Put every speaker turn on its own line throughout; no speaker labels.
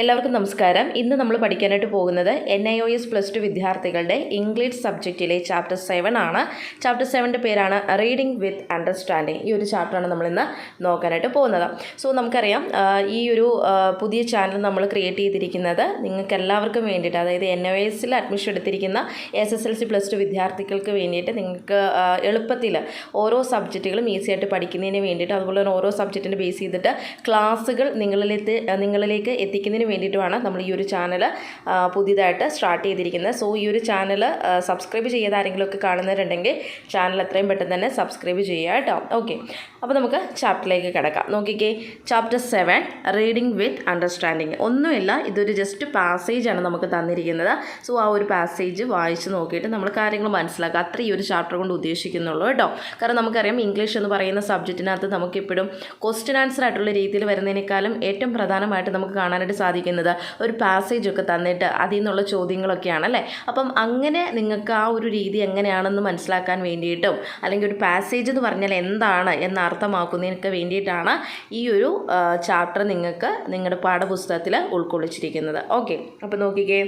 എല്ലാവർക്കും നമസ്കാരം. ഇന്ന് നമ്മൾ പഠിക്കാനായിട്ട് പോകുന്നത് N I O S plus two വിദ്യാർത്ഥികളുടെ ഇംഗ്ലീഷ് സബ്ജക്റ്റിലെ ചാപ്റ്റർ സെവൻ ആണ്. ചാപ്റ്റർ സെവന്റെ പേരാണ് റീഡിംഗ് വിത്ത് അണ്ടർസ്റ്റാൻഡിങ് ഈ ഒരു ചാപ്റ്ററാണ് നമ്മളിന്ന് നോക്കാനായിട്ട് പോകുന്നത്. സോ നമുക്കറിയാം ഈ ഒരു പുതിയ ചാനൽ നമ്മൾ ക്രിയേറ്റ് ചെയ്തിരിക്കുന്നത് നിങ്ങൾക്ക് എല്ലാവർക്കും വേണ്ടിയിട്ട് അതായത് എൻ ഒ എസിൽ അഡ്മിഷൻ എടുത്തിരിക്കുന്ന S S L C plus two വിദ്യാർത്ഥികൾക്ക് വേണ്ടിയിട്ട് നിങ്ങൾക്ക് എളുപ്പത്തിൽ ഓരോ സബ്ജക്റ്റുകളും ഈസി ആയിട്ട് പഠിക്കുന്നതിന് വേണ്ടിയിട്ട് അതുപോലെ തന്നെ ഓരോ സബ്ജക്റ്റിനെ ബേസ് ചെയ്തിട്ട് ക്ലാസ്സുകൾ നിങ്ങളിലേക്ക് നിങ്ങളിലേക്ക് എത്തിക്കുന്നതിന് വേണ്ടിയിട്ടുമാണ് നമ്മൾ ഈ ഒരു ചാനൽ പുതിയതായിട്ട് സ്റ്റാർട്ട് ചെയ്തിരിക്കുന്നത്. സോ ഈ ഒരു ചാനൽ സബ്സ്ക്രൈബ് ചെയ്യാതെ ആരെങ്കിലുമൊക്കെ കാണുന്നവരുണ്ടെങ്കിൽ ചാനൽ എത്രയും പെട്ടെന്ന് തന്നെ സബ്സ്ക്രൈബ് ചെയ്യുക കേട്ടോ. ഓക്കെ അപ്പോൾ നമുക്ക് ചാപ്റ്ററിലേക്ക് കിടക്കാം. നോക്കിക്കേ. Chapter seven reading with understanding ഒന്നുമില്ല ഇതൊരു ജസ്റ്റ് പാസേജാണ് നമുക്ക് തന്നിരിക്കുന്നത്. സോ ആ ഒരു പാസേജ് വായിച്ച് നോക്കിയിട്ട് നമ്മൾ കാര്യങ്ങൾ മനസ്സിലാക്കുക. അത്ര ഈ ഒരു ചാപ്റ്റർ കൊണ്ട് ഉദ്ദേശിക്കുന്നുള്ളൂ കേട്ടോ. കാരണം നമുക്കറിയാം ഇംഗ്ലീഷ് എന്ന് പറയുന്ന സബ്ജക്റ്റിനകത്ത് നമുക്കിപ്പോഴും ക്വസ്റ്റ്യൻ ആൻസർ ആയിട്ടുള്ള രീതിയിൽ വരുന്നതിനേക്കാളും ഏറ്റവും പ്രധാനമായിട്ട് നമുക്ക് കാണാനായിട്ട് സാധിക്കുന്നത് ഒരു പാസേജ് ഒക്കെ തന്നിട്ട് അതിൽ നിന്നുള്ള ചോദ്യങ്ങളൊക്കെയാണ് അല്ലേ? അപ്പം അങ്ങനെ നിങ്ങൾക്ക് ആ ഒരു രീതി എങ്ങനെയാണെന്ന് മനസ്സിലാക്കാൻ വേണ്ടിയിട്ടും അല്ലെങ്കിൽ ഒരു പാസേജ് എന്ന് പറഞ്ഞാൽ എന്താണ് എന്ന് അർത്ഥമാക്കുന്നതിനൊക്കെ വേണ്ടിയിട്ടാണ് ഈ ഒരു ചാപ്റ്റർ നിങ്ങൾക്ക് നിങ്ങളുടെ പാഠപുസ്തകത്തിൽ ഉൾക്കൊള്ളിച്ചിരിക്കുന്നത്. ഓക്കെ അപ്പോൾ നോക്കിക്കേ.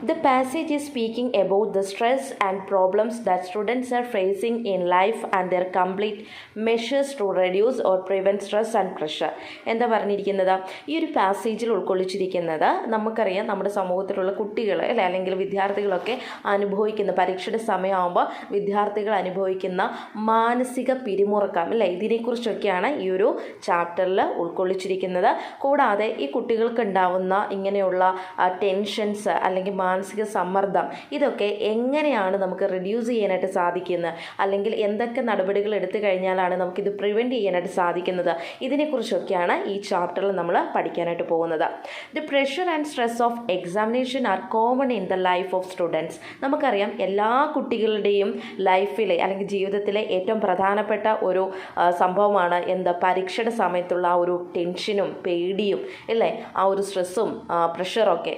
The passage is speaking about the stress and problems that students are facing in life and their complete measures to reduce or prevent stress and pressure. എന്താ പറഞ്ഞിരിക്കുന്നത് ഈ ഒരു പാസേജിൽ ഉൾക്കൊള്ളിച്ചിരിക്കുന്നത് നമുക്കറിയാം നമ്മുടെ സമൂഹത്തിലുള്ള കുട്ടികൾ അല്ലെ അല്ലെങ്കിൽ വിദ്യാർത്ഥികളൊക്കെ അനുഭവിക്കുന്ന പരീക്ഷയുടെ സമയമാകുമ്പോൾ വിദ്യാർത്ഥികൾ അനുഭവിക്കുന്ന മാനസിക പിരിമുറക്കം അല്ലേ ഇതിനെക്കുറിച്ചൊക്കെയാണ് ഈ ഒരു ചാപ്റ്ററിൽ ഉൾക്കൊള്ളിച്ചിരിക്കുന്നത് കൂടാതെ ഈ കുട്ടികൾക്ക് ഉണ്ടാവുന്ന ഇങ്ങനെയുള്ള ടെൻഷൻസ് അല്ലെങ്കിൽ മാനസിക സമ്മർദ്ദം ഇതൊക്കെ എങ്ങനെയാണ് നമുക്ക് റിഡ്യൂസ് ചെയ്യാനായിട്ട് സാധിക്കുന്നത്? അല്ലെങ്കിൽ എന്തൊക്കെ നടപടികൾ എടുത്തു കഴിഞ്ഞാലാണ് നമുക്കിത് പ്രിവെന്റ് ചെയ്യാനായിട്ട് സാധിക്കുന്നത്? ഇതിനെക്കുറിച്ചൊക്കെയാണ് ഈ ചാപ്റ്ററിൽ നമ്മൾ പഠിക്കാനായിട്ട് പോകുന്നത്. The pressure and stress of examination are common in the life of students നമുക്കറിയാം എല്ലാ കുട്ടികളുടെയും ലൈഫിലെ അല്ലെങ്കിൽ ജീവിതത്തിലെ ഏറ്റവും പ്രധാനപ്പെട്ട ഒരു സംഭവമാണ് എന്താ? പരീക്ഷയുടെ സമയത്തുള്ള ആ ഒരു ടെൻഷനും പേടിയും അല്ലേ? ആ ഒരു സ്ട്രെസ്സും പ്രഷറൊക്കെ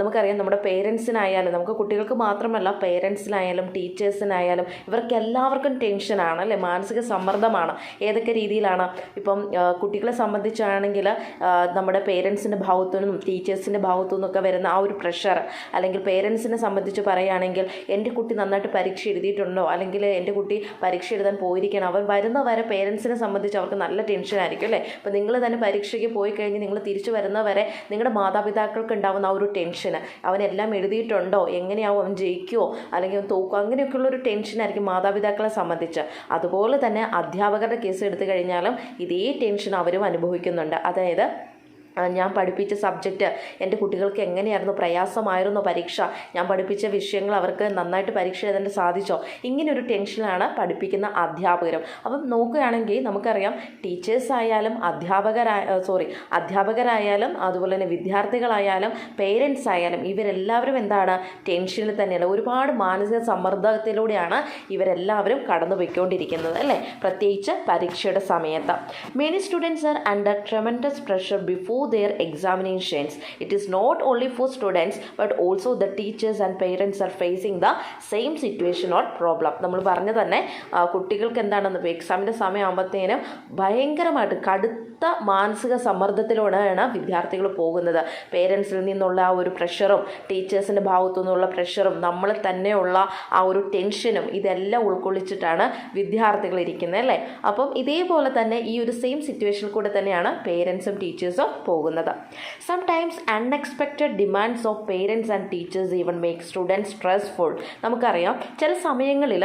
നമുക്കറിയാം നമ്മുടെ പേരൻസിനായാലും നമുക്ക് കുട്ടികൾക്ക് മാത്രമല്ല പേരൻസിനായാലും ടീച്ചേഴ്സിനായാലും ഇവർക്ക് എല്ലാവർക്കും ടെൻഷനാണ് അല്ലേ? മാനസിക സമ്മർദ്ദമാണ്. ഏതൊക്കെ രീതിയിലാണ്? ഇപ്പം കുട്ടികളെ സംബന്ധിച്ചാണെങ്കിൽ നമ്മുടെ പേരൻസിന്റെ ഭാഗത്തു നിന്നും ടീച്ചേഴ്സിന്റെ ഭാഗത്തു നിന്നൊക്കെ വരുന്ന ആ ഒരു പ്രഷർ അല്ലെങ്കിൽ പേരൻസിനെ സംബന്ധിച്ച് പറയുകയാണെങ്കിൽ എന്റെ കുട്ടി നന്നായിട്ട് പരീക്ഷ എഴുതിയിട്ടുണ്ടോ? അല്ലെങ്കിൽ എന്റെ കുട്ടി പരീക്ഷ എഴുതാൻ പോയിരിക്കണം അവൻ വരുന്ന വരെ പേരൻസിനെ സംബന്ധിച്ച് അവർക്ക് നല്ല ടെൻഷനായിരിക്കും അല്ലേ? അപ്പോൾ നിങ്ങൾ തന്നെ പരീക്ഷയ്ക്ക് പോയി കഴിഞ്ഞ് നിങ്ങൾ തിരിച്ചു വരുന്ന വരെ നിങ്ങളുടെ മാതാപിതാക്കൾക്ക് ഉണ്ടാകുന്ന ആ ഒരു ടെൻഷൻ അവനെല്ലാം എഴുതിയിട്ടുണ്ടോ? എങ്ങനെയാവും അവൻ ജയിക്കുമോ അല്ലെങ്കിൽ അവൻ തോക്കുമോ അങ്ങനെയൊക്കെയുള്ള ഒരു ടെൻഷനായിരിക്കും മാതാപിതാക്കളെ സംബന്ധിച്ച്. അതുപോലെ തന്നെ അധ്യാപകരുടെ കേസ് എടുത്തു കഴിഞ്ഞാലും ഇതേ ടെൻഷൻ അവരും അനുഭവിക്കുന്നുണ്ട്. അതായത് ഞാൻ പഠിപ്പിച്ച സബ്ജക്റ്റ് എന്റെ കുട്ടികൾക്ക് എങ്ങനെയായിരുന്നു? പ്രയാസമായിരുന്നു പരീക്ഷ? ഞാൻ പഠിപ്പിച്ച വിഷയങ്ങൾ അവർക്ക് നന്നായിട്ട് പരീക്ഷ എഴുതാൻ സാധിച്ചോ? ഇങ്ങനൊരു ടെൻഷനാണ് പഠിപ്പിക്കുന്ന അധ്യാപകരും. അപ്പം നോക്കുകയാണെങ്കിൽ നമുക്കറിയാം ടീച്ചേഴ്സ് ആയാലും അധ്യാപകരായ സോറി അധ്യാപകരായാലും അതുപോലെ തന്നെ വിദ്യാർത്ഥികളായാലും പേരൻസ് ആയാലും ഇവരെല്ലാവരും എന്താണ്? ടെൻഷനിൽ തന്നെയാണ്. ഒരുപാട് മാനസിക സമ്മർദ്ദത്തിലൂടെയാണ് ഇവരെല്ലാവരും കടന്നു പോയിക്കൊണ്ടിരിക്കുന്നത് അല്ലേ? പ്രത്യേകിച്ച് പരീക്ഷയുടെ സമയത്ത്. Many students are under tremendous pressure before their examinations. It is not only for students but also the teachers and parents are facing the same situation or problem. നമ്മൾ പറഞ്ഞു തന്നെ കുട്ടികൾക്ക് എന്താണെന്ന് എക്സാമിന്റെ സമയമാകുമ്പോഴത്തേനും ഭയങ്കരമായിട്ട് കടുത്ത മാനസിക സമ്മർദ്ദത്തിലൂടെയാണ് വിദ്യാർത്ഥികൾ പോകുന്നത്. പേരൻസിൽ നിന്നുള്ള ആ ഒരു പ്രഷറും ടീച്ചേഴ്സിന്റെ ഭാഗത്തു നിന്നുള്ള പ്രഷറും നമ്മൾ തന്നെയുള്ള ആ ഒരു ടെൻഷനും ഇതെല്ലാം ഉൾക്കൊള്ളിച്ചിട്ടാണ് വിദ്യാർത്ഥികൾ ഇരിക്കുന്നത് അല്ലേ? അപ്പം ഇതേപോലെ തന്നെ ഈ ഒരു സെയിം സിറ്റുവേഷനിൽ കൂടെ തന്നെയാണ് പേരൻസും ടീച്ചേഴ്സും പോകുന്നത്. Sometimes unexpected demands of parents and teachers even make students stressful നമുക്കറിയാം ചില സമയങ്ങളിൽ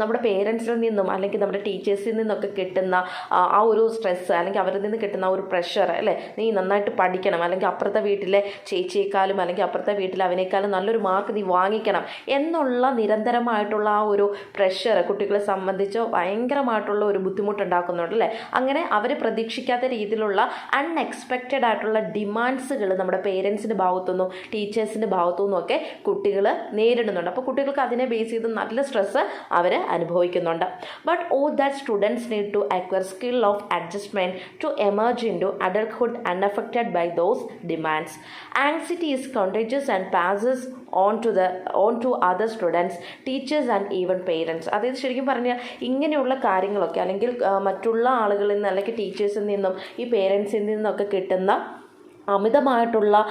നമ്മുടെ പേരൻസിൽ നിന്നും അല്ലെങ്കിൽ നമ്മുടെ ടീച്ചേഴ്സിൽ നിന്നൊക്കെ കിട്ടുന്ന ആ ഒരു സ്ട്രെസ്സ് അല്ലെങ്കിൽ അവരിൽ നിന്ന് കിട്ടുന്ന ഒരു പ്രഷർ അല്ലേ? നീ നന്നായിട്ട് പഠിക്കണം. അല്ലെങ്കിൽ അപ്പുറത്തെ വീട്ടിലെ ചേച്ചിയേക്കാളും അല്ലെങ്കിൽ അപ്പുറത്തെ വീട്ടിലെ അവനേക്കാളും നല്ലൊരു മാർക്ക് നീ വാങ്ങിക്കണം എന്നുള്ള നിരന്തരമായിട്ടുള്ള ആ ഒരു പ്രഷർ കുട്ടികളെ സംബന്ധിച്ച് ഭയങ്കരമായിട്ടുള്ള ഒരു ബുദ്ധിമുട്ടുണ്ടാക്കുന്നുണ്ട് അല്ലേ? അങ്ങനെ അവർ പ്രതീക്ഷിക്കാത്ത രീതിയിലുള്ള അൺഎക്സ്പെക്റ്റഡ് ആയിട്ടുള്ള ഡിമാൻഡ്സുകൾ നമ്മുടെ പേരൻസിന്റെ ഭാഗത്തുനിന്നും ടീച്ചേഴ്സിന്റെ ഭാഗത്തുനിന്നും ഒക്കെ കുട്ടികൾ നേരിടുന്നുണ്ട്. അപ്പോൾ കുട്ടികൾക്ക് അതിനെ ബേസ് ചെയ്ത് നല്ല സ്ട്രെസ്സ് അവർ അനുഭവിക്കുന്നുണ്ട്. But oh that students need to acquire skill of adjustment to emerge into adulthood unaffected by those demands anxiety is contagious and passes on to the on to other students teachers and even parents അതായത് ശരിക്കും പറഞ്ഞാൽ ഇങ്ങനെയുള്ള കാര്യങ്ങളൊക്കെ അല്ലെങ്കിൽ മറ്റുള്ള ആളുകളിൽ നിന്ന് അല്ലെങ്കിൽ ടീച്ചേഴ്സിൽ നിന്നും ഈ പേരൻസിൽ നിന്നൊക്കെ കിട്ടുന്ന അമിതമായിട്ടുള്ള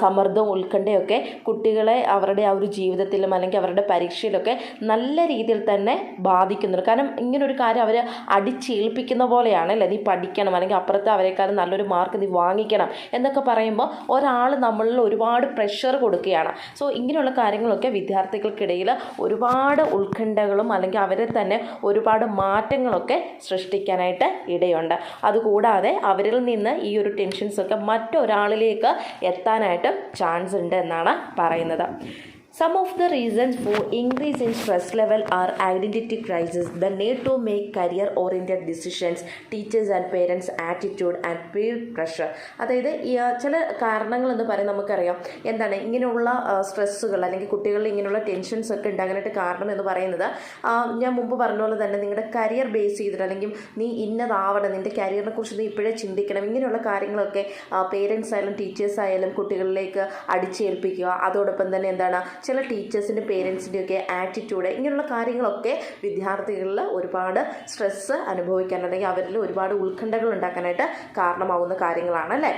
സമ്മർദ്ദവും ഉത്കണ്ഠയൊക്കെ കുട്ടികളെ അവരുടെ ആ ഒരു ജീവിതത്തിലും അല്ലെങ്കിൽ അവരുടെ പരീക്ഷയിലൊക്കെ നല്ല രീതിയിൽ തന്നെ ബാധിക്കുന്നുണ്ട്. കാരണം ഇങ്ങനൊരു കാര്യം അവർ അടിച്ചേൽപ്പിക്കുന്ന പോലെയാണ് അല്ലേ? നീ പഠിക്കണം അല്ലെങ്കിൽ അപ്പുറത്ത് അവരെക്കാളും നല്ലൊരു മാർക്ക് നീ വാങ്ങിക്കണം എന്നൊക്കെ പറയുമ്പോൾ ഒരാൾ നമ്മളിൽ ഒരുപാട് പ്രഷർ കൊടുക്കുകയാണ്. സോ ഇങ്ങനെയുള്ള കാര്യങ്ങളൊക്കെ വിദ്യാർത്ഥികൾക്കിടയിൽ ഒരുപാട് ഉത്കണ്ഠകളും അല്ലെങ്കിൽ അവരെ തന്നെ ഒരുപാട് മാറ്റങ്ങളൊക്കെ സൃഷ്ടിക്കാനായിട്ട് ഇടയുണ്ട്. അതുകൂടാതെ അവരിൽ നിന്ന് ഈ ഒരു ടെൻഷൻസൊക്കെ മറ്റൊരാളിലേക്ക് എത്താനായിട്ട് ചാൻസ് ഉണ്ട് എന്നാണ് പറയുന്നത്. Some of the reasons for increase in stress level are identity crisis, the need to make career-oriented decisions, teachers and parents' attitude and peer pressure. അതായത് ചില കാരണങ്ങൾ എന്ന് പറയുന്നത് നമുക്കറിയാം എന്താണ് ഇങ്ങനെയുള്ള സ്ട്രെസ്സുകൾ അല്ലെങ്കിൽ കുട്ടികളിൽ ഇങ്ങനെയുള്ള ടെൻഷൻസ് ഒക്കെ ഉണ്ടാകാനായിട്ട് കാരണം എന്ന് പറയുന്നത് ഞാൻ മുമ്പ് പറഞ്ഞ പോലെ തന്നെ നിങ്ങളുടെ കരിയർ ബേസ് ചെയ്തിട്ട് അല്ലെങ്കിൽ നീ ഇന്നതാവണം നിന്റെ കരിയറിനെ കുറിച്ച് നീ ഇപ്പോഴേ ചിന്തിക്കണം ഇങ്ങനെയുള്ള കാര്യങ്ങളൊക്കെ പേരൻസ് ആയാലും ടീച്ചേഴ്സ് ആയാലും കുട്ടികളിലേക്ക് അടിച്ചേൽപ്പിക്കുക അതോടൊപ്പം തന്നെ എന്താണ് ചില ടീച്ചേഴ്സിന്റെ പേരൻസിന്റെയൊക്കെ ആറ്റിറ്റ്യൂഡ് ഇങ്ങനെയുള്ള കാര്യങ്ങളൊക്കെ വിദ്യാർത്ഥികളിൽ ഒരുപാട് സ്ട്രെസ്സ് അനുഭവിക്കാൻ അല്ലെങ്കിൽ അവരിൽ ഒരുപാട് ഉത്കണ്ഠകൾ ഉണ്ടാക്കാനായിട്ട് കാരണമാവുന്ന കാര്യങ്ങളാണ് അല്ലേ?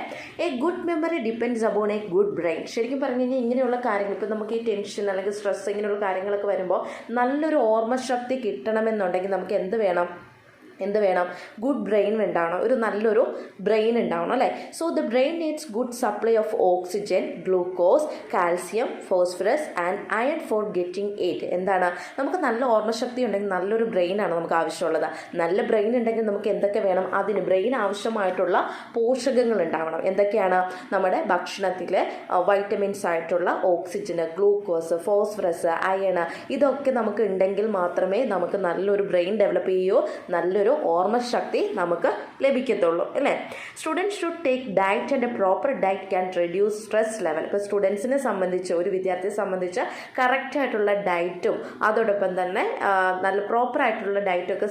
A good memory depends upon a good brain ശരിക്കും പറഞ്ഞു കഴിഞ്ഞാൽ ഇങ്ങനെയുള്ള കാര്യങ്ങൾ ഇപ്പം നമുക്ക് ഈ ടെൻഷൻ അല്ലെങ്കിൽ സ്ട്രെസ് ഇങ്ങനെയുള്ള കാര്യങ്ങളൊക്കെ വരുമ്പോൾ നല്ലൊരു ഓർമ്മശക്തി കിട്ടണമെന്നുണ്ടെങ്കിൽ നമുക്ക് എന്ത് വേണം? എന്ത് വേണം? ഗുഡ് ബ്രെയിൻ ഉണ്ടാവണം. ഒരു നല്ലൊരു ബ്രെയിൻ ഉണ്ടാവണം അല്ലേ? So the brain needs good supply of oxygen glucose calcium phosphorus and iron for getting eight എന്താണ്? നമുക്ക് നല്ല ഓർമ്മശക്തി ഉണ്ടെങ്കിൽ നല്ലൊരു ബ്രെയിനാണ് നമുക്ക് ആവശ്യമുള്ളത്. നല്ല ബ്രെയിൻ ഉണ്ടെങ്കിൽ നമുക്ക് എന്തൊക്കെ വേണം? അതിന് ബ്രെയിൻ ആവശ്യമായിട്ടുള്ള പോഷകങ്ങൾ ഉണ്ടാവണം. എന്തൊക്കെയാണ്? നമ്മുടെ ഭക്ഷണത്തിൽ വൈറ്റമിൻസ് ആയിട്ടുള്ള ഓക്സിജന് ഗ്ലൂക്കോസ് ഫോസ്ഫറസ് അയണ് ഇതൊക്കെ നമുക്ക് ഉണ്ടെങ്കിൽ മാത്രമേ നമുക്ക് നല്ലൊരു ബ്രെയിൻ ഡെവലപ്പ് ചെയ്യുകയോ നല്ലൊരു ഓർമ്മശക്തി നമുക്ക് ലഭിക്കത്തുള്ളൂ അല്ലേ? Students should take diet and proper diet can reduce stress level ഇപ്പോൾ സ്റ്റുഡൻസിനെ സംബന്ധിച്ച് ഒരു വിദ്യാർത്ഥിയെ സംബന്ധിച്ച് കറക്റ്റായിട്ടുള്ള ഡയറ്റും അതോടൊപ്പം തന്നെ നല്ല പ്രോപ്പറായിട്ടുള്ള ഡയറ്റൊക്കെ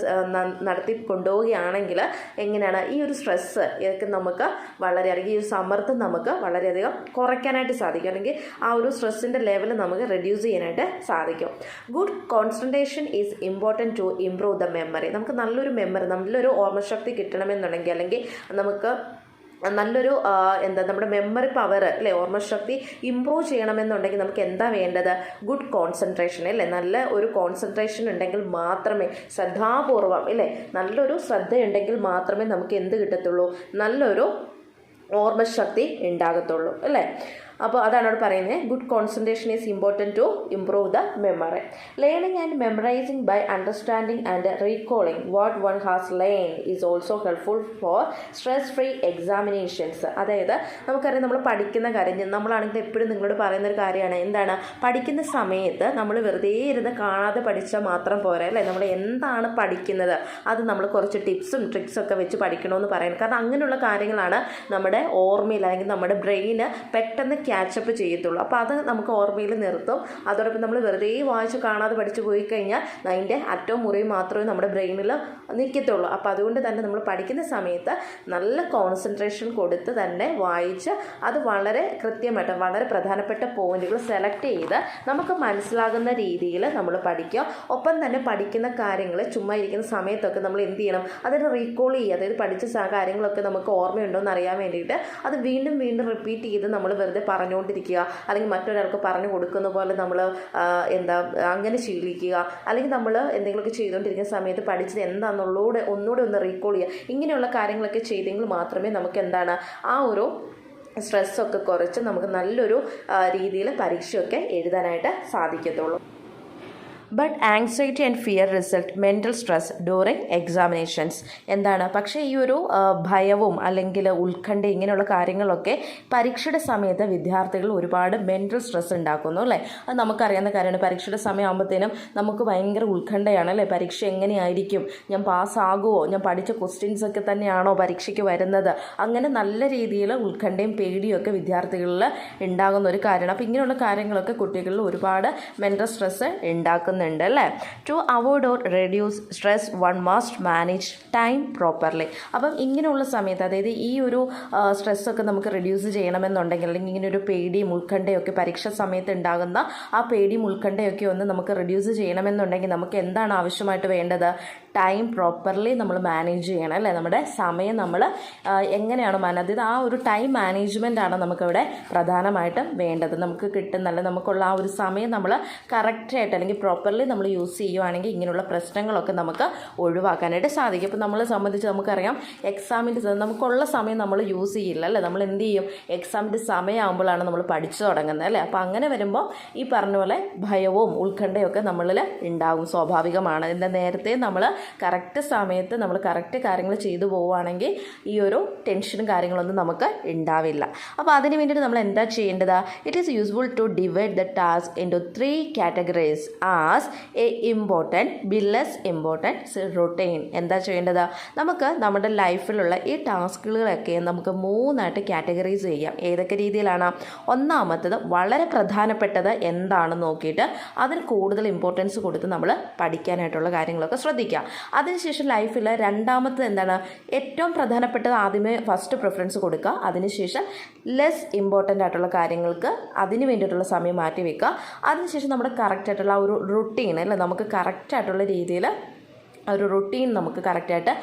നടത്തി കൊണ്ടുപോവുകയാണെങ്കിൽ എങ്ങനെയാണ് ഈ ഒരു സ്ട്രെസ്സ് ഇതൊക്കെ നമുക്ക് വളരെ അല്ലെങ്കിൽ ഈ ഒരു സമ്മർദ്ദം നമുക്ക് വളരെയധികം കുറയ്ക്കാനായിട്ട് സാധിക്കും. അല്ലെങ്കിൽ ആ ഒരു സ്ട്രെസ്സിന്റെ ലെവൽ നമുക്ക് റെഡ്യൂസ് ചെയ്യാനായിട്ട് സാധിക്കും. Good concentration is important to improve the memory നമുക്ക് നല്ലൊരു മെമ്മറി നല്ലൊരു ഓർമ്മശക്തി കിട്ടണമെന്നുണ്ടെങ്കിൽ അല്ലെങ്കിൽ നമുക്ക് നല്ലൊരു എന്താ നമ്മുടെ മെമ്മറി പവർ അല്ലേ ഓർമ്മശക്തി ഇമ്പ്രൂവ് ചെയ്യണമെന്നുണ്ടെങ്കിൽ നമുക്ക് എന്താ വേണ്ടത്? ഗുഡ് കോൺസെൻട്രേഷൻ അല്ലേ നല്ല ഒരു കോൺസെൻട്രേഷൻ ഉണ്ടെങ്കിൽ മാത്രമേ ശ്രദ്ധാപൂർവം അല്ലേ നല്ലൊരു ശ്രദ്ധയുണ്ടെങ്കിൽ മാത്രമേ നമുക്ക് എന്ത് കിട്ടത്തുള്ളൂ? നല്ലൊരു ഓർമ്മശക്തി ഉണ്ടാകത്തുള്ളൂ അല്ലേ? അപ്പോൾ അതാണ് അവിടെ പറയുന്നത്. Good concentration is important to improve the memory learning and memorising by understanding and recalling what one has learn is also helpful for stress free examinations അതായത് നമുക്കറിയാം നമ്മൾ പഠിക്കുന്ന കാര്യം നമ്മളാണെങ്കിൽ എപ്പോഴും നിങ്ങളോട് പറയുന്ന ഒരു കാര്യമാണ്. എന്താണ്? പഠിക്കുന്ന സമയത്ത് നമ്മൾ വെറുതെ ഇരുന്ന് കാണാതെ പഠിച്ചാൽ മാത്രം പോരാ അല്ലേ? നമ്മൾ എന്താണ് പഠിക്കുന്നത്? അത് നമ്മൾ കുറച്ച് ടിപ്സും ട്രിക്സും ഒക്കെ വെച്ച് പഠിക്കണമെന്ന് പറയുന്നത് കാരണം അങ്ങനെയുള്ള കാര്യങ്ങളാണ് നമ്മുടെ ഓർമ്മയിൽ അല്ലെങ്കിൽ നമ്മുടെ ബ്രെയിന് പെട്ടെന്ന് ക്യാച്ചപ്പ് ചെയ്യത്തുള്ളൂ. അപ്പോൾ അത് നമുക്ക് ഓർമ്മയിൽ നിർത്തും. അതോടൊപ്പം നമ്മൾ വെറുതെ വായിച്ച് കാണാതെ പഠിച്ചു പോയി കഴിഞ്ഞാൽ അതിന്റെ അറ്റവും മുറിയും മാത്രമേ നമ്മുടെ ബ്രെയിനിൽ നിൽക്കത്തുള്ളൂ. അപ്പോൾ അതുകൊണ്ട് തന്നെ നമ്മൾ പഠിക്കുന്ന സമയത്ത് നല്ല കോൺസെൻട്രേഷൻ കൊടുത്ത് തന്നെ വായിച്ച് അത് വളരെ കൃത്യമായിട്ട് വളരെ പ്രധാനപ്പെട്ട പോയിന്റുകൾ സെലക്ട് ചെയ്ത് നമുക്ക് മനസ്സിലാകുന്ന രീതിയിൽ നമ്മൾ പഠിക്കുക. ഒപ്പം തന്നെ പഠിക്കുന്ന കാര്യങ്ങൾ ചുമ്മാ ഇരിക്കുന്ന സമയത്തൊക്കെ നമ്മൾ എന്ത് ചെയ്യണം? അതിന് റീകോൾ ചെയ്യുക. അതായത് പഠിച്ച കാര്യങ്ങളൊക്കെ നമുക്ക് ഓർമ്മയുണ്ടോ എന്ന് അറിയാൻ വേണ്ടിയിട്ട് അത് വീണ്ടും വീണ്ടും റിപ്പീറ്റ് ചെയ്ത് നമ്മൾ വെറുതെ പറഞ്ഞുകൊണ്ടിരിക്കുക അല്ലെങ്കിൽ മറ്റൊരാൾക്ക് പറഞ്ഞു കൊടുക്കുന്ന പോലെ നമ്മൾ എന്താ അങ്ങനെ ശീലിക്കുക അല്ലെങ്കിൽ നമ്മൾ എന്തെങ്കിലുമൊക്കെ ചെയ്തുകൊണ്ടിരിക്കുന്ന സമയത്ത് പഠിച്ചത് എന്താണെന്നുള്ളൂടെ ഒന്നുകൂടെ ഒന്ന് റീകോൾ ചെയ്യുക. ഇങ്ങനെയുള്ള കാര്യങ്ങളൊക്കെ ചെയ്തെങ്കിൽ മാത്രമേ നമുക്ക് എന്താണ് ആ ഒരു സ്ട്രെസ്സൊക്കെ കുറച്ച് നമുക്ക് നല്ലൊരു രീതിയിൽ പരീക്ഷയൊക്കെ എഴുതാനായിട്ട് സാധിക്കത്തുള്ളൂ. But anxiety and fear result mental stress during examinations എന്താണ്? പക്ഷേ ഈ ഒരു ഭയവും അല്ലെങ്കിൽ ഉത്കണ്ഠ ഇങ്ങനെയുള്ള കാര്യങ്ങളൊക്കെ പരീക്ഷയുടെ സമയത്ത് വിദ്യാർത്ഥികൾ ഒരുപാട് മെന്റൽ സ്ട്രെസ് ഉണ്ടാക്കുന്നു അല്ലേ? അത് നമുക്കറിയാവുന്ന കാര്യമാണ്. പരീക്ഷയുടെ സമയമാകുമ്പോഴത്തേനും നമുക്ക് ഭയങ്കര ഉത്കണ്ഠയാണ് അല്ലേ? പരീക്ഷ എങ്ങനെയായിരിക്കും? ഞാൻ പാസ്സാകുമോ ഞാൻ പഠിച്ച ക്വസ്റ്റ്യൻസ് ഒക്കെ തന്നെയാണോ പരീക്ഷയ്ക്ക് വരുന്നത്? അങ്ങനെ നല്ല രീതിയിൽ ഉത്കണ്ഠയും പേടിയും ഒക്കെ വിദ്യാർത്ഥികളിൽ ഉണ്ടാകുന്ന ഒരു കാര്യമാണ്. അപ്പോൾ ഇങ്ങനെയുള്ള കാര്യങ്ങളൊക്കെ കുട്ടികളിൽ ഒരുപാട് മെന്റൽ സ്ട്രെസ് ഉണ്ടാക്കുന്നുണ്ട് അല്ലേ? To avoid or reduce stress one must manage time properly അപ്പം ഇങ്ങനെയുള്ള സമയത്ത് അതായത് ഈ ഒരു സ്ട്രെസ്സൊക്കെ നമുക്ക് റെഡ്യൂസ് ചെയ്യണമെന്നുണ്ടെങ്കിൽ അല്ലെങ്കിൽ ഇങ്ങനെ ഒരു പേടിയും ഉത്കണ്ഠയൊക്കെ പരീക്ഷ സമയത്ത് ഉണ്ടാകുന്ന ആ പേടിയും ഉത്കണ്ഠയൊക്കെ ഒന്ന് നമുക്ക് റെഡ്യൂസ് ചെയ്യണമെന്നുണ്ടെങ്കിൽ നമുക്ക് എന്താണ് ആവശ്യമായിട്ട് വേണ്ടത്? ടൈം പ്രോപ്പർലി നമ്മൾ മാനേജ് ചെയ്യണം അല്ലേ? നമ്മുടെ സമയം നമ്മൾ എങ്ങനെയാണ് മാനേജ് ആ ഒരു ടൈം മാനേജ്മെന്റ് ആണ് നമുക്കിവിടെ പ്രധാനമായിട്ടും വേണ്ടത്. നമുക്ക് കിട്ടുന്ന അല്ലെ നമുക്കുള്ള ആ ഒരു സമയം നമ്മൾ കറക്റ്റായിട്ട് അല്ലെങ്കിൽ പ്രോപ്പർലി നമ്മൾ യൂസ് ചെയ്യുവാണെങ്കിൽ ഇങ്ങനെയുള്ള പ്രശ്നങ്ങളൊക്കെ നമുക്ക് ഒഴിവാക്കാനായിട്ട് സാധിക്കും. ഇപ്പോൾ നമ്മളെ സംബന്ധിച്ച് നമുക്കറിയാം എക്സാമിന്റെ നമുക്കുള്ള സമയം നമ്മൾ യൂസ് ചെയ്യില്ല അല്ലേ? നമ്മൾ എന്ത് ചെയ്യും? എക്സാമിന്റെ സമയമാകുമ്പോഴാണ് നമ്മൾ പഠിച്ചു തുടങ്ങുന്നത് അല്ലേ? അപ്പോൾ അങ്ങനെ വരുമ്പോൾ ഈ പറഞ്ഞ പോലെ ഭയവും ഉത്കണ്ഠയൊക്കെ നമ്മളിൽ ഉണ്ടാകും സ്വാഭാവികമാണ്. എന്താ നേരത്തെ നമ്മൾ കറക്റ്റ് സമയത്ത് നമ്മൾ കറക്റ്റ് കാര്യങ്ങൾ ചെയ്തു പോവുകയാണെങ്കിൽ ഈ ഒരു ടെൻഷനും കാര്യങ്ങളൊന്നും നമുക്ക് ഉണ്ടാവില്ല. അപ്പോൾ അതിന് വേണ്ടിയിട്ട് നമ്മൾ എന്താ ചെയ്യേണ്ടത്? It is useful to divide the task into three categories as a important less important routine എന്താ ചെയ്യേണ്ടത്? നമുക്ക് നമ്മുടെ ലൈഫിലുള്ള ഈ ടാസ്കുകളൊക്കെ നമുക്ക് മൂന്നായിട്ട് കാറ്റഗറൈസ് ചെയ്യാം. ഏതൊക്കെ രീതിയിലാണ്? ഒന്നാമത്തത് വളരെ പ്രധാനപ്പെട്ടത് എന്താണെന്ന് നോക്കിയിട്ട് അതിന് കൂടുതൽ ഇമ്പോർട്ടൻസ് കൊടുത്ത് നമ്മൾ പഠിക്കാനായിട്ടുള്ള കാര്യങ്ങളൊക്കെ ശ്രദ്ധിക്കുക. അതിനുശേഷം ലൈഫിൽ രണ്ടാമത്തത് എന്താണ്? ഏറ്റവും പ്രധാനപ്പെട്ടത് ആദ്യമേ ഫസ്റ്റ് പ്രിഫറൻസ് കൊടുക്കുക. അതിനുശേഷം ലെസ് ഇമ്പോർട്ടന്റ് ആയിട്ടുള്ള കാര്യങ്ങൾക്ക് അതിന് വേണ്ടിയിട്ടുള്ള സമയം മാറ്റി വെക്കുക അതിനുശേഷം നമ്മുടെ കറക്റ്റ് ആയിട്ടുള്ള ഒരു റുട്ടീൻ അല്ലേ നമുക്ക് കറക്റ്റ് ആയിട്ടുള്ള രീതിയിൽ ഒരു റൊട്ടീൻ നമുക്ക് കറക്റ്റായിട്ട്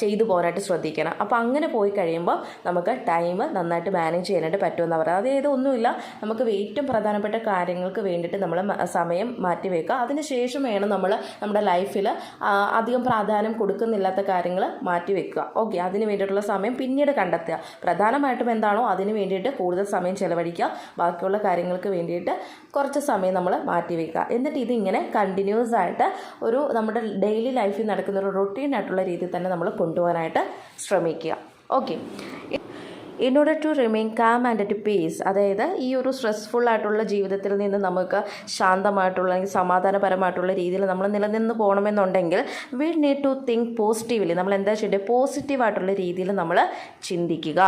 ചെയ്തു പോകാനായിട്ട് ശ്രദ്ധിക്കണം. അപ്പോൾ അങ്ങനെ പോയി കഴിയുമ്പോൾ നമുക്ക് ടൈം നന്നായിട്ട് മാനേജ് ചെയ്യാനായിട്ട് പറ്റുമെന്ന് പറയാം അതായത് ഒന്നുമില്ല നമുക്ക് ഏറ്റവും പ്രധാനപ്പെട്ട കാര്യങ്ങൾക്ക് വേണ്ടിയിട്ട് നമ്മൾ സമയം മാറ്റി വെക്കുക. അതിനുശേഷം വേണം നമ്മൾ നമ്മുടെ ലൈഫിൽ അധികം പ്രാധാന്യം കൊടുക്കുന്നില്ലാത്ത കാര്യങ്ങൾ മാറ്റി വെക്കുക. ഓക്കെ അതിന് വേണ്ടിയിട്ടുള്ള സമയം പിന്നീട് കണ്ടെത്തുക. പ്രധാനമായിട്ടും എന്താണോ അതിന് വേണ്ടിയിട്ട് കൂടുതൽ സമയം ചിലവഴിക്കുക. ബാക്കിയുള്ള കാര്യങ്ങൾക്ക് വേണ്ടിയിട്ട് കുറച്ച് സമയം നമ്മൾ മാറ്റി വെക്കുക. എന്നിട്ട് ഇതിങ്ങനെ കണ്ടിന്യൂസ് ആയിട്ട് ഒരു നമ്മുടെ ഡെയിലി ലൈഫിൽ നടക്കുന്ന ഒരു റൊട്ടീൻ ആയിട്ടുള്ള രീതിയിൽ തന്നെ നമ്മൾ കൊണ്ടുപോകാനായിട്ട് ശ്രമിക്കുക. Okay in order to remain calm and at peace അതായത് ഈ ഒരു സ്ട്രെസ്ഫുൾ ആയിട്ടുള്ള ജീവിതത്തിൽ നിന്ന് നമുക്ക് ശാന്തമായിട്ടുള്ള അല്ലെങ്കിൽ സമാധാനപരമായിട്ടുള്ള രീതിയിൽ നമ്മൾ നിലനിന്ന് പോകണമെന്നുണ്ടെങ്കിൽ we need to think positively നമ്മൾ എന്താ ചെയ്യേണ്ടത് പോസിറ്റീവായിട്ടുള്ള രീതിയിൽ നമ്മൾ ചിന്തിക്കുക.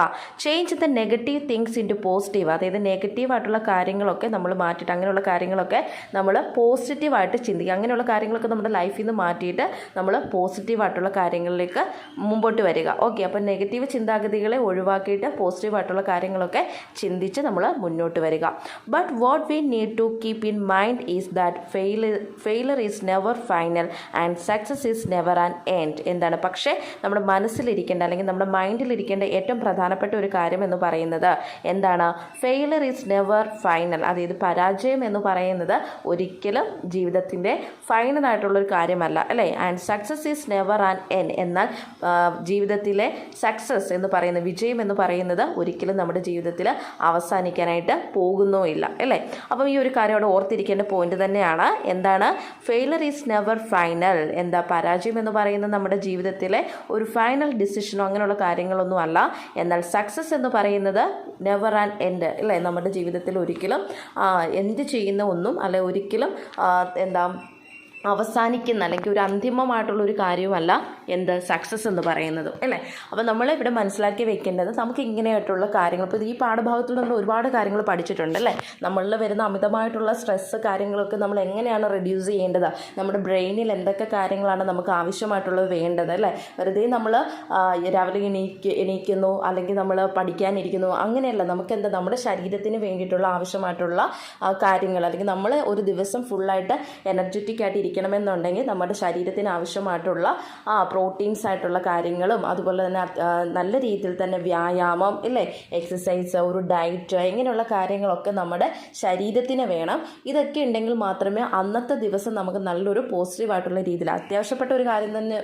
Change the negative things into positive അതായത് നെഗറ്റീവായിട്ടുള്ള കാര്യങ്ങളൊക്കെ നമ്മൾ മാറ്റിയിട്ട് അങ്ങനെയുള്ള കാര്യങ്ങളൊക്കെ നമ്മൾ പോസിറ്റീവായിട്ട് ചിന്തിക്കുക. അങ്ങനെയുള്ള കാര്യങ്ങളൊക്കെ നമ്മുടെ ലൈഫിൽ നിന്ന് മാറ്റിയിട്ട് നമ്മൾ പോസിറ്റീവായിട്ടുള്ള കാര്യങ്ങളിലേക്ക് മുമ്പോട്ട് വരിക. ഓക്കെ അപ്പോൾ നെഗറ്റീവ് ചിന്താഗതികളെ ഒഴിവാക്കിയിട്ട് പോസിറ്റീവായിട്ടുള്ള കാര്യങ്ങളൊക്കെ ചിന്തിച്ച് നമ്മൾ മുന്നോട്ട് വരിക. But what we need to keep in mind is that fail failure is never final and success is never an end എന്താണ്? പക്ഷേ നമ്മുടെ മനസ്സിലിരിക്കേണ്ട അല്ലെങ്കിൽ നമ്മുടെ മൈൻഡിലിരിക്കേണ്ട ഏറ്റവും പ്രധാനപ്പെട്ട ഒരു കാര്യം എന്ന് പറയുന്നത് എന്താണ്? ഫെയിലർ ഈസ് നെവർ ഫൈനൽ അതായത് പരാജയം എന്ന് പറയുന്നത് ഒരിക്കലും ജീവിതത്തിന്റെ ഫൈനൽ ആയിട്ടുള്ളൊരു കാര്യമല്ല അല്ലേ? And success is never an end എന്നാൽ ജീവിതത്തിലെ സക്സസ് എന്ന് പറയുന്ന വിജയം എന്ന് പറയുന്നത് ഒരിക്കലും നമ്മുടെ ജീവിതത്തിൽ അവസാനിക്കാനായിട്ട് ഇല്ല അല്ലേ? അപ്പം ഈ ഒരു കാര്യം അവിടെ ഓർത്തിരിക്കേണ്ട പോയിന്റ് തന്നെയാണ്. എന്താണ്? ഫെയിലർ ഈസ് നെവർ ഫൈനൽ എന്താ പരാജയം എന്ന് പറയുന്നത് നമ്മുടെ ജീവിതത്തിലെ ഒരു ഫൈനൽ ഡിസിഷനോ അങ്ങനെയുള്ള കാര്യങ്ങളൊന്നും അല്ല. എന്നാൽ സക്സസ് എന്ന് പറയുന്നത് നെവർ ആൻഡ് എൻഡ് അല്ലേ? നമ്മുടെ ജീവിതത്തിൽ ഒരിക്കലും എന്ത് ചെയ്യുന്ന ഒന്നും അല്ലെ ഒരിക്കലും എന്താ അവസാനിക്കുന്ന അല്ലെങ്കിൽ ഒരു അന്തിമമായിട്ടുള്ള ഒരു കാര്യമല്ല എന്ത് സക്സസ് എന്ന് പറയുന്നത് അല്ലേ? അപ്പോൾ നമ്മൾ ഇവിടെ മനസ്സിലാക്കി വെക്കേണ്ടത് നമുക്ക് ഇങ്ങനെയായിട്ടുള്ള കാര്യങ്ങൾ ഇപ്പോൾ ഈ പാഠഭാഗത്തിൽ നമ്മൾ ഒരുപാട് കാര്യങ്ങൾ പഠിച്ചിട്ടുണ്ട് അല്ലേ? നമ്മളിൽ വരുന്ന അമിതമായിട്ടുള്ള സ്ട്രെസ്സ് കാര്യങ്ങളൊക്കെ നമ്മൾ എങ്ങനെയാണ് റെഡ്യൂസ് ചെയ്യേണ്ടത്? നമ്മുടെ ബ്രെയിനിൽ എന്തൊക്കെ കാര്യങ്ങളാണ് നമുക്ക് ആവശ്യമായിട്ടുള്ളത് വേണ്ടത് അല്ലേ? വെറുതെ നമ്മൾ രാവിലെ എണീക്ക് എണീക്കുന്നു അല്ലെങ്കിൽ നമ്മൾ പഠിക്കാനിരിക്കുന്നു അങ്ങനെയല്ല. നമുക്ക് എന്താ നമ്മുടെ ശരീരത്തിന് വേണ്ടിയിട്ടുള്ള ആവശ്യമായിട്ടുള്ള കാര്യങ്ങൾ അല്ലെങ്കിൽ നമ്മൾ ഒരു ദിവസം ഫുള്ളായിട്ട് എനർജറ്റിക് ആയിട്ട് ഇരിക്കണമെന്നുണ്ടെങ്കിൽ നമ്മുടെ ശരീരത്തിന് ആവശ്യമായിട്ടുള്ള ആ പ്രോട്ടീൻസ് ആയിട്ടുള്ള കാര്യങ്ങളും അതുപോലെ തന്നെ നല്ല രീതിയിൽ തന്നെ വ്യായാമം ഇല്ലേ? എക്സസൈസ് ഒരു ഡയറ്റ് ഇങ്ങനെയുള്ള കാര്യങ്ങളൊക്കെ നമ്മുടെ ശരീരത്തിന് വേണം. ഇതൊക്കെ ഉണ്ടെങ്കിൽ മാത്രമേ അന്നത്തെ ദിവസം നമുക്ക് നല്ലൊരു പോസിറ്റീവായിട്ടുള്ള രീതിയിൽ അത്യാവശ്യപ്പെട്ട ഒരു കാര്യം തന്നെ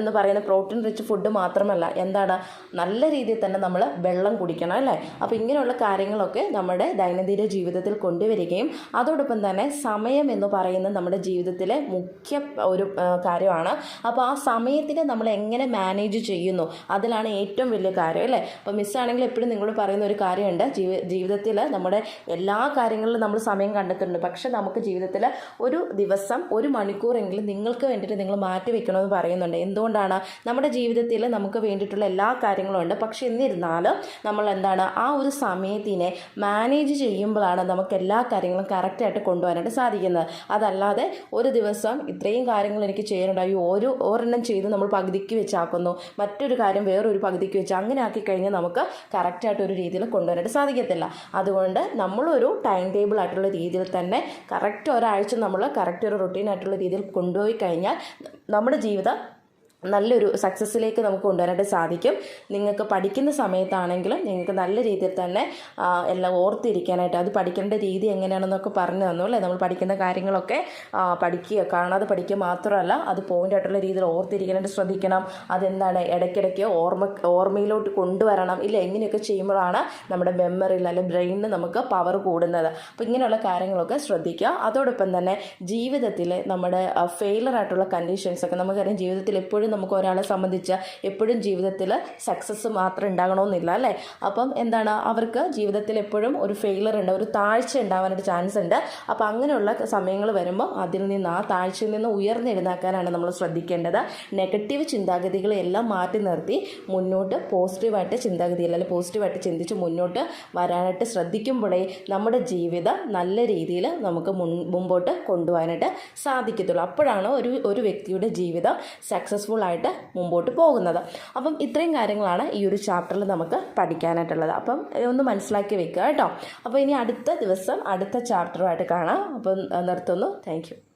എന്ന് പറയുന്ന പ്രോട്ടീൻ റിച്ച് ഫുഡ് മാത്രമല്ല എന്താണ്? നല്ല രീതിയിൽ തന്നെ നമ്മൾ വെള്ളം കുടിക്കണം അല്ലേ? അപ്പോൾ ഇങ്ങനെയുള്ള കാര്യങ്ങളൊക്കെ നമ്മുടെ ദൈനംദിന ജീവിതത്തിൽ കൊണ്ടുവരികയും അതോടൊപ്പം തന്നെ സമയം എന്ന് പറയുന്ന നമ്മുടെ ജീവിതത്തിലെ മുഖ്യ ഒരു കാര്യമാണ്. അപ്പോൾ ആ സമയത്തിനെ നമ്മൾ എങ്ങനെ മാനേജ് ചെയ്യുന്നു? അതിലാണ് ഏറ്റവും വലിയ കാര്യം അല്ലേ? അപ്പോൾ മിസ്സാണെങ്കിൽ എപ്പോഴും നിങ്ങൾ പറയുന്ന ഒരു കാര്യമുണ്ട്. ജീവി ജീവിതത്തിൽ നമ്മുടെ എല്ലാ കാര്യങ്ങളിലും നമ്മൾ സമയം കണ്ടെത്തുന്നുണ്ട്. പക്ഷേ നമുക്ക് ജീവിതത്തിൽ ഒരു ദിവസം ഒരു മണിക്കൂറെങ്കിലും നിങ്ങൾക്ക് വേണ്ടിയിട്ട് നിങ്ങൾ മാറ്റി വെക്കണമെന്ന് പറയുന്നുണ്ട്. എന്തുകൊണ്ടാണ്? നമ്മുടെ ജീവിതത്തിൽ നമുക്ക് വേണ്ടിയിട്ടുള്ള എല്ലാ കാര്യങ്ങളും ഉണ്ട്. പക്ഷേ എന്നിരുന്നാലും നമ്മൾ എന്താണ്? ആ ഒരു സമയത്തിനെ മാനേജ് ചെയ്യുമ്പോഴാണ് നമുക്ക് എല്ലാ കാര്യങ്ങളും കറക്റ്റായിട്ട് കൊണ്ടുപോകാനായിട്ട് സാധിക്കുന്നത്. അതല്ലാതെ ഒരു ദിവസം ദിവസം ഇത്രയും കാര്യങ്ങൾ എനിക്ക് ചെയ്യാനുണ്ടായി. ഓരോ ഒരെണ്ണം ചെയ്ത് നമ്മൾ പകുതിക്ക് വെച്ചാക്കുന്നു. മറ്റൊരു കാര്യം വേറൊരു പകുതിക്ക് വെച്ച് അങ്ങനെ ആക്കി കഴിഞ്ഞാൽ നമുക്ക് കറക്റ്റായിട്ട് ഒരു രീതിയിൽ കൊണ്ടുവരാനായിട്ട് സാധിക്കത്തില്ല. അതുകൊണ്ട് നമ്മളൊരു ടൈം ടേബിൾ ആയിട്ടുള്ള രീതിയിൽ തന്നെ കറക്റ്റ് ഒരാഴ്ച നമ്മൾ കറക്റ്റ് ഒരു റൊട്ടീൻ ആയിട്ടുള്ള രീതിയിൽ കൊണ്ടുപോയി കഴിഞ്ഞാൽ നമ്മുടെ ജീവിതം നല്ലൊരു സക്സസ്സിലേക്ക് നമുക്ക് കൊണ്ടുവരാനായിട്ട് സാധിക്കും. നിങ്ങൾക്ക് പഠിക്കുന്ന സമയത്താണെങ്കിലും നിങ്ങൾക്ക് നല്ല രീതിയിൽ തന്നെ എല്ലാം ഓർത്തിരിക്കാനായിട്ട് അത് പഠിക്കേണ്ട രീതി എങ്ങനെയാണെന്നൊക്കെ പറഞ്ഞു തന്നു അല്ലേ? നമ്മൾ പഠിക്കുന്ന കാര്യങ്ങളൊക്കെ പഠിക്കുക കാണാതെ പഠിക്കുക മാത്രമല്ല അത് പോയിന്റ് ആയിട്ടുള്ള രീതിയിൽ ഓർത്തിരിക്കാനായിട്ട് ശ്രദ്ധിക്കണം. അതെന്താണ്? ഇടയ്ക്കിടയ്ക്ക് ഓർമ്മ ഓർമ്മയിലോട്ട് കൊണ്ടുവരണം. ഇല്ല എങ്ങനെയൊക്കെ ചെയ്യുമ്പോഴാണ് നമ്മുടെ മെമ്മറിയിൽ അല്ലെങ്കിൽ ബ്രെയിനിന് നമുക്ക് പവർ കൂടുന്നത്. അപ്പോൾ ഇങ്ങനെയുള്ള കാര്യങ്ങളൊക്കെ ശ്രദ്ധിക്കുക. അതോടൊപ്പം തന്നെ ജീവിതത്തിൽ നമ്മുടെ ഫെയിലർ ആയിട്ടുള്ള കണ്ടീഷൻസൊക്കെ നമുക്കറിയാം. ജീവിതത്തിൽ എപ്പോഴും നമുക്ക് ഒരാളെ സംബന്ധിച്ച് എപ്പോഴും ജീവിതത്തിൽ സക്സസ് മാത്രം ഉണ്ടാകണമെന്നില്ല അല്ലേ? അപ്പം എന്താണ് അവർക്ക് ജീവിതത്തിൽ എപ്പോഴും ഒരു ഫെയിലർ ഉണ്ട് ഒരു താഴ്ച ഉണ്ടാവാനായിട്ട് ചാൻസ് ഉണ്ട്. അപ്പം അങ്ങനെയുള്ള സമയങ്ങൾ വരുമ്പോൾ അതിൽ നിന്ന് ആ താഴ്ചയിൽ നിന്ന് ഉയർന്നെഴുന്നേക്കാനാണ് നമ്മൾ ശ്രദ്ധിക്കേണ്ടത്. നെഗറ്റീവ് ചിന്താഗതികളെല്ലാം മാറ്റി നിർത്തി മുന്നോട്ട് പോസിറ്റീവായിട്ട് ചിന്താഗതിയിൽ അല്ലെങ്കിൽ പോസിറ്റീവായിട്ട് ചിന്തിച്ച് മുന്നോട്ട് വരാനായിട്ട് ശ്രദ്ധിക്കുമ്പോഴേ നമ്മുടെ ജീവിതം നല്ല രീതിയിൽ നമുക്ക് മുൻ മുമ്പോട്ട് കൊണ്ടുപോകാനായിട്ട് സാധിക്കത്തുള്ളൂ. അപ്പോഴാണ് ഒരു ഒരു വ്യക്തിയുടെ ജീവിതം സക്സസ്ഫുൾ ആയിട്ട് മുമ്പോട്ട് പോകുന്നത്. അപ്പം ഇത്രയും കാര്യങ്ങളാണ് ഈ ഒരു ചാപ്റ്ററിൽ നമുക്ക് പഠിക്കാനായിട്ടുള്ളത്. അപ്പം ഒന്ന് മനസ്സിലാക്കി വെക്കുക കേട്ടോ. അപ്പോൾ ഇനി അടുത്ത ദിവസം അടുത്ത ചാപ്റ്ററുമായിട്ട് കാണാം. അപ്പം നിർത്തുന്നു. താങ്ക്